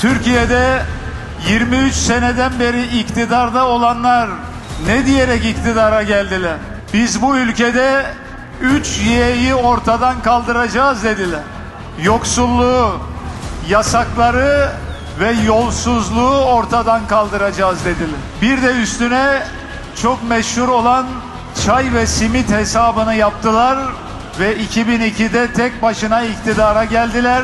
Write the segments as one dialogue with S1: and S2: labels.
S1: Türkiye'de 23 seneden beri iktidarda olanlar ne diyerek iktidara geldiler? Biz bu ülkede 3 Y'yi ortadan kaldıracağız dediler. Yoksulluğu, yasakları ve yolsuzluğu ortadan kaldıracağız dediler. Bir de üstüne çok meşhur olan çay ve simit hesabını yaptılar ve 2002'de tek başına iktidara geldiler.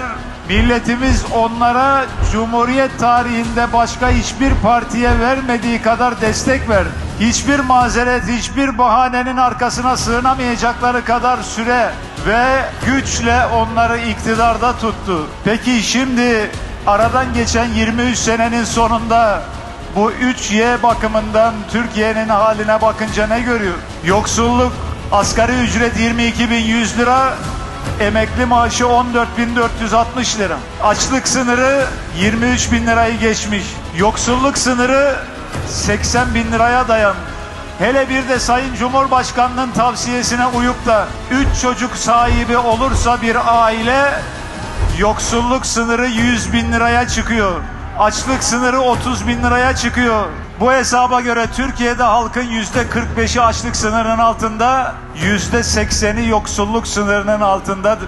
S1: Milletimiz onlara Cumhuriyet tarihinde başka hiçbir partiye vermediği kadar destek verdi. Hiçbir mazeret, hiçbir bahanenin arkasına sığınamayacakları kadar süre ve güçle onları iktidarda tuttu. Peki şimdi aradan geçen 23 senenin sonunda bu 3Y bakımından Türkiye'nin haline bakınca ne görüyor? Yoksulluk, asgari ücret 22.100 lira, emekli maaşı 14.460 lira. Açlık sınırı 23 bin lirayı geçmiş. Yoksulluk sınırı 80 bin liraya dayanmış. Hele bir de Sayın Cumhurbaşkanı'nın tavsiyesine uyup da 3 çocuk sahibi olursa bir aile Yoksulluk sınırı 100 bin liraya çıkıyor. Açlık sınırı 30 bin liraya çıkıyor. Bu hesaba göre Türkiye'de halkın yüzde 45'i açlık sınırının altında, yüzde 80'i yoksulluk sınırının altında